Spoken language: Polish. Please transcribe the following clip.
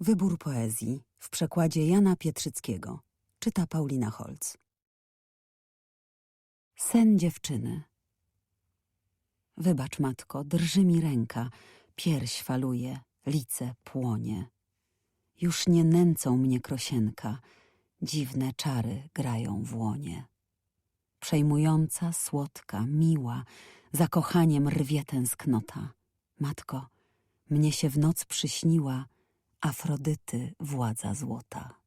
Wybór poezji w przekładzie Jana Pietrzyckiego. Czyta Paulina Holc. Sen dziewczyny. Wybacz, matko, drży mi ręka, pierś faluje, lice płonie. Już nie nęcą mnie krosienka, dziwne czary grają w łonie. Przejmująca, słodka, miła, za kochaniem rwie tęsknota. Matko, mnie się w noc przyśniła Afrodyty władza złota.